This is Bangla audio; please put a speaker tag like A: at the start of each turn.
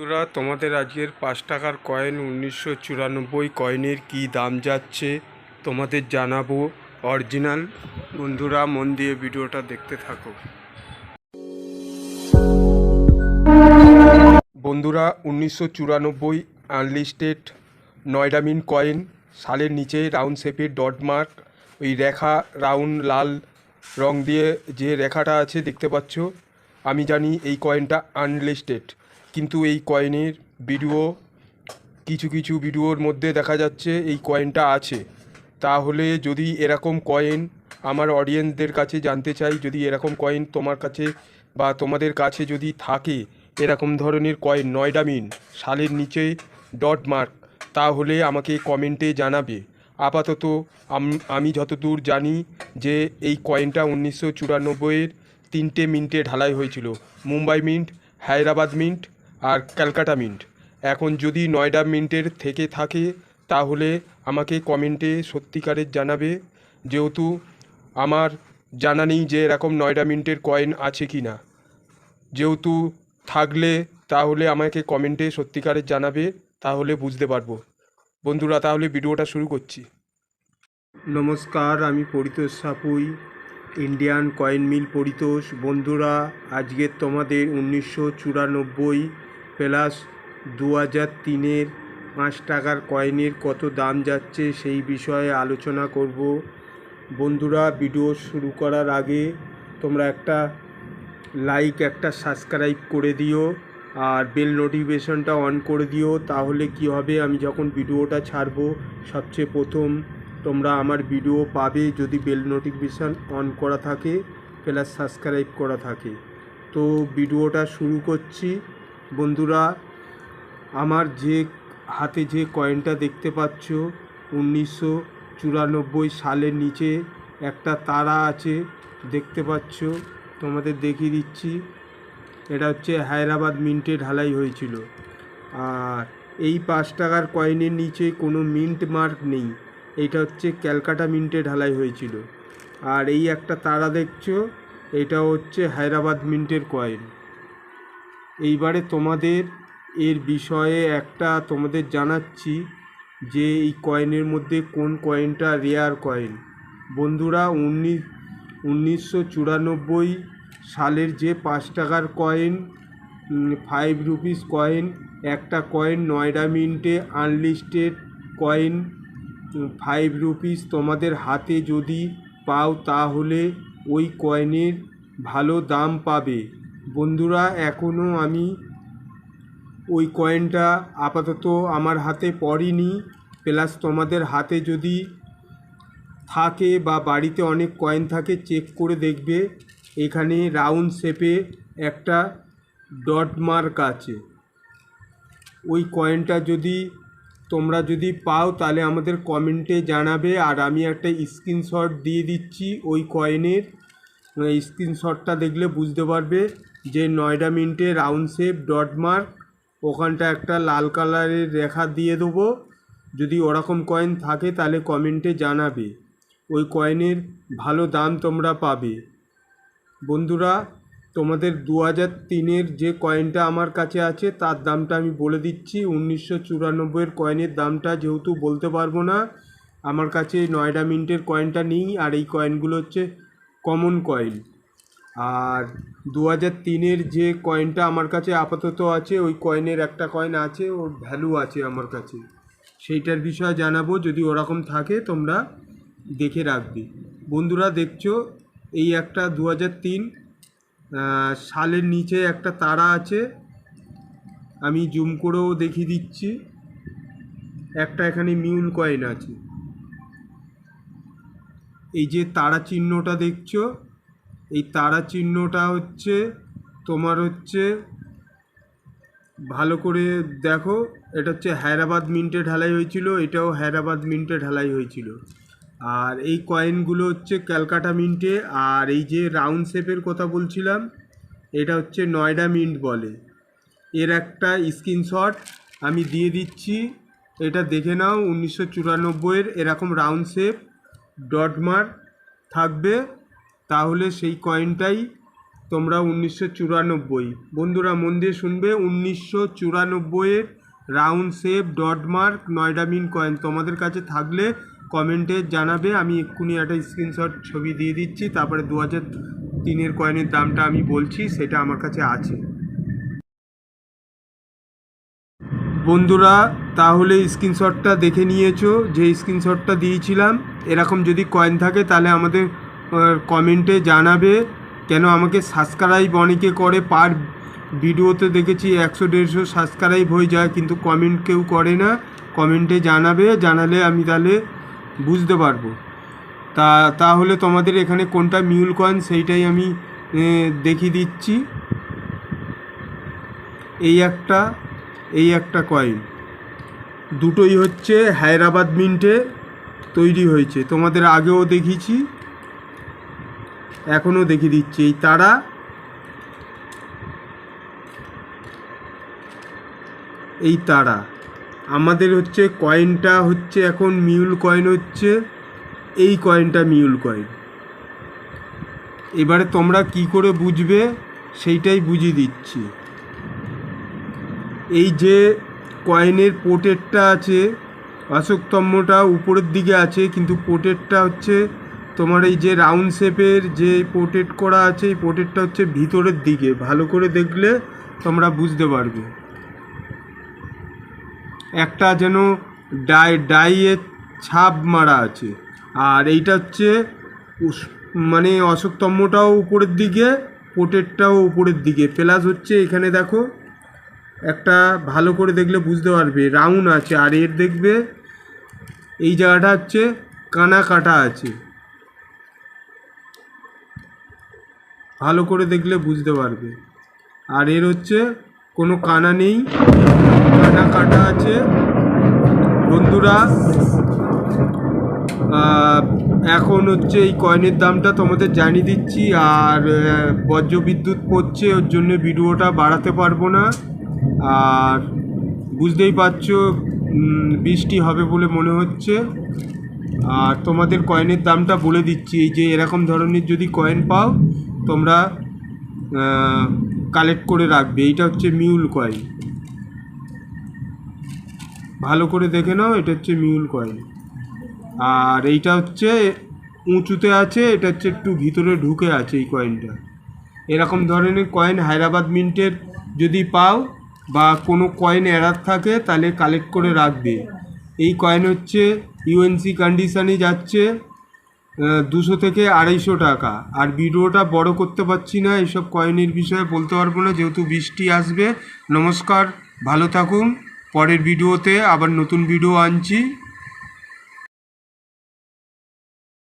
A: বন্ধুরা, তোমাদের আজকের পাঁচ টাকার কয়েন উনিশশো চুরানব্বই কয়েনের কী দাম যাচ্ছে তোমাদের জানাব অরিজিনাল বন্ধুরা, মন দিয়ে ভিডিওটা দেখতে থাকো। বন্ধুরা, উনিশশো চুরানব্বই আনলিস্টেড নয়ডামিন কয়েন সালের নিচে রাউন্ড শেপের ডট মার্ক ওই রেখা রাউন্ড লাল রং দিয়ে যে রেখাটা আছে দেখতে পাচ্ছ, আমি জানি এই কয়েনটা আনলিস্টেড কিন্তু এই কয়েনের ভিডিও কিছু কিছু ভিডিওর মধ্যে দেখা যাচ্ছে এই কয়েনটা আছে। তাহলে যদি এরকম কয়েন আমার অডিয়েন্সদের কাছে জানতে চাই, যদি এরকম কয়েন তোমার কাছে বা তোমাদের কাছে যদি থাকে, এরকম ধরনের কয়েন নয়ডামিন সালের নিচে ডট মার্ক তাহলে আমাকে কমেন্টে জানাবে। আপাতত আমি যতদূর জানি যে এই কয়েনটা উনিশশো চুরানব্বইয়ের তিনটে মিন্টে ঢালাই হয়েছিল। মুম্বাই মিন্ট, হায়দ্রাবাদ মিন্ট আর ক্যালকাটা মিন্ট। এখন যদি নয়ডা মিন্টের থেকে থাকে, তাহলে আমাকে কমেন্টে সত্যিকারের জানাবে, যেহেতু আমার জানা নেই যে এরকম নয়ডা মিন্টের কয়েন আছে কি না। যেহেতু থাকলে তাহলে আমাকে কমেন্টে সত্যিকারের জানাবে, তাহলে বুঝতে পারব। বন্ধুরা, তাহলে ভিডিওটা শুরু করছি। নমস্কার, আমি Paritosh Sapui, Indian coin mill Paritosh. বন্ধুরা, আজকে তোমাদের উনিশশো চুরানব্বই প্লাস দু হাজার তিনের পাঁচ টাকার কয়েনের কত দাম যাচ্ছে সেই বিষয়ে আলোচনা করব। বন্ধুরা, ভিডিও শুরু করার আগে তোমরা একটা লাইক, একটা সাবস্ক্রাইব করে দিও আর বেল নোটিফিকেশনটা অন করে দিও। তাহলে কি হবে? আমি যখন ভিডিওটা ছাড়বো, সবচেয়ে প্রথম তোমরা আমার ভিডিও পাবে যদি বেল নোটিফিকেশান অন করা থাকে, প্লাস সাবস্ক্রাইব করা থাকে। তো ভিডিওটা শুরু করছি। বন্ধুরা, আমার যে হাতে যে কয়েনটা দেখতে পাচ্ছ, উনিশশো চুরানব্বই সালের নিচে একটা তারা আছে, দেখতে পাচ্ছ, তোমাদের দেখিয়ে দিচ্ছি। এটা হচ্ছে হায়দ্রাবাদ মিন্টে ঢালাই হয়েছিল। আর এই পাঁচ টাকার কয়েনের নিচে কোনো মিন্ট মার্ক নেই। এইটা হচ্ছে ক্যালকাটা মিন্টে ঢালাই হয়েছিল। আর এই একটা তারা দেখছ এটা হচ্ছে হায়দ্রাবাদ মিন্টের কয়েন এইবারে তোমাদের এর বিষয়ে একটা তোমাদের জানাচ্ছি যে এই কয়েনের মধ্যে কোন কয়েনটা রেয়ার কয়েন। বন্ধুরা, উনিশ, উনিশশো চুরানব্বই সালের যে পাঁচ টাকার কয়েন ফাইভ রুপিস কয়েন, একটা কয়েন নয়ডা মিন্টে আনলিস্টেড কয়েন ফাইভ রুপিস তোমাদের হাতে যদি পাও তাহলে ওই কয়েনের ভালো দাম পাবে। বন্ধুরা এখনও আমি ওই কয়েনটা আপাতত আমার হাতে পড়িনি। প্লাস তোমাদের হাতে যদি থাকে বা বাড়িতে অনেক কয়েন থাকে চেক করে দেখবে। এখানে রাউন্ড শেপে একটা ডট মার্ক আছে। ওই কয়েনটা যদি তোমরা যদি পাও, তাহলে আমাদের কমেন্টে জানাবে। আর আমি একটা স্ক্রিনশট দিয়ে দিচ্ছি ওই কয়েনের স্ক্রিনশটটা দেখলে বুঝতে পারবে। যে নয়ডা মিন্টে রাউন্ড শেপ, ডট মার্ক, ওখানটা একটা লাল কালারের রেখা দিয়ে দেবো। যদি ওরকম কয়েন থাকে তাহলে কমেন্টে জানাবে। ওই কয়েনের ভালো দাম তোমরা পাবে। বন্ধুরা, তোমাদের দু হাজার তিনের যে কয়েনটা আমার কাছে আছে, তার দামটা আমি বলে দিচ্ছি। উনিশশো চুরানব্বইয়ের কয়েনের দামটা যেহেতু বলতে পারব না, আমার কাছে নয়ডা মিন্টের কয়েনটা নেই। আর এই কয়েনগুলো হচ্ছে কমন কয়েন আর দু হাজার তিনের যে কয়েনটা আমার কাছে আপাতত আছে, ওই কয়েনের একটা কয়েন আছে, ওর ভ্যালু আছে আমার কাছে। সেইটার বিষয়ে জানাব, যদি ওরকম থাকে তোমরা দেখে রাখবে। বন্ধুরা দেখছ, এই একটা দু তিন সালের নিচে একটা তারা আছে। আমি জুম করেও দেখিয়ে দিচ্ছি। একটা এখানে মিউল কয়েন আছে। এই যে তারা চিহ্নটা দেখছ এই তারা চিহ্নটা হচ্ছে, তোমার হচ্ছে, ভালো করে দেখো, এটা হচ্ছে হায়দ্রাবাদ মিন্টে ঢালাই হয়েছিল, এটাও হায়দ্রাবাদ মিন্টে ঢালাই হয়েছিল। আর এই কয়েনগুলো হচ্ছে ক্যালকাটা মিন্টে আর এই যে রাউন্ড শেপের কথা বলছিলাম, এটা হচ্ছে নয়ডা মিন্ট বলে। এর একটা স্ক্রিনশট আমি দিয়ে দিচ্ছি, এটা দেখে নাও, উনিশশো চুরানব্বইয়ের এরকম রাউন্ড শেপ ডটমার থাকবে। তাহলে সেই কয়েনটাই তোমরা উনিশশো চুরানব্বই। বন্ধুরা, মন দিয়ে শুনবে, উনিশশো চুরানব্বইয়ের রাউন্ড শেপ ডট মার্ক নয়ডামিন কয়েন তোমাদের কাছে থাকলে কমেন্টে জানাবে, আমি এক্ষুনি একটা স্ক্রিনশট ছবি দিয়ে দিচ্ছি, তারপরে দু হাজার তিনের কয়েনের দামটা আমি বলছি, সেটা আমার কাছে আছে। বন্ধুরা, তাহলে স্ক্রিনশটটা দেখে নিয়েছো যে স্ক্রিনশটটা দিয়েছিলাম, এরকম যদি কয়েন থাকে, তাহলে আমাদের কমেন্টে জানাবে কেন আমাকে সাবস্ক্রাইব অনেকে করে পার ভিডিওতে দেখেছি একশো দেড়শো সাবস্ক্রাইব হয়ে যায় কিন্তু কমেন্ট কেউ করে না। কমেন্টে জানাবে, জানালে আমি তাহলে বুঝতে পারব। তা, তাহলে তোমাদের এখানে কোনটা মিউল কয়েন সেইটাই আমি দেখিয়ে দিচ্ছি। এই একটা এই একটা কয়েন দুটোই হচ্ছে হায়দ্রাবাদ মিন্টে তৈরি হয়েছে। তোমাদের আগেও দেখিয়েছি। এখনও দেখিয়ে দিচ্ছি। এই তারা এই তারা। আমাদের হচ্ছে কয়েনটা হচ্ছে এখন মিউল কয়েন হচ্ছে, এই কয়েনটা মিউল কয়েন এবারে তোমরা কি করে বুঝবে? সেইটাই বুঝিয়ে দিচ্ছি। এই যে কয়েনের পোর্টেরটা আছে অশোকতম্যটা উপরের দিকে আছে, কিন্তু পোর্টেরটা হচ্ছে তোমার এই যে রাউন্ড শেপের যে পোর্টেট করা আছে, এই পোর্টেরটা হচ্ছে ভিতরের দিকে। ভালো করে দেখলে তোমরা বুঝতে পারবে। একটা যেন ডাই ডাইয়ের ছাপ মারা আছে। আর এইটা হচ্ছে মানে অশোকতম্যটাও উপরের দিকে পোর্টেরটাও উপরের দিকে। প্লাস হচ্ছে এখানে দেখো, একটা ভালো করে দেখলে বুঝতে পারবে, রাউন্ড আছে। আর এর দেখবে, এই জায়গাটা হচ্ছে কানা কাটা আছে। ভালো করে দেখলে বুঝতে পারবে। আর এর হচ্ছে কোনো কানা নেই। কানা কাটা আছে। বন্ধুরা এখন হচ্ছে এই কয়েনের দামটা তোমাদের জানিয়ে দিচ্ছি। আর বজ্র বিদ্যুৎ পড়ছে, ওর জন্য ভিডিওটা বাড়াতে পারব না। আর বুঝতেই পারছ বৃষ্টি হবে বলে মনে হচ্ছে। আর তোমাদের কয়েনের দামটা বলে দিচ্ছি। এই যে এরকম ধরনের যদি কয়েন পাও তোমরা কালেক্ট করে রাখবে। এইটা হচ্ছে মিউল কয়েন ভালো করে দেখে নাও, এটা হচ্ছে মিউল কয়েন আর এইটা হচ্ছে উঁচুতে আছে, এটা হচ্ছে একটু ভিতরে ঢুকে আছে এই কয়েনটা এরকম ধরনের কয়েন হায়দ্রাবাদ মিন্টের যদি পাও বা কোনো কয়েন এরার থাকে, তাহলে কালেক্ট করে রাখবে। এই কয়েন হচ্ছে ইউএনসি কন্ডিশানে যাচ্ছে। দুশো থেকে আড়াইশো টাকা। আর ভিডিওটা বড় করতে পারছি না এইসব কয়েনের বিষয়ে বলতে পারব না, যেহেতু বৃষ্টি আসবে। নমস্কার, ভালো থাকুন, পরের ভিডিওতে আবার নতুন ভিডিও আনছি।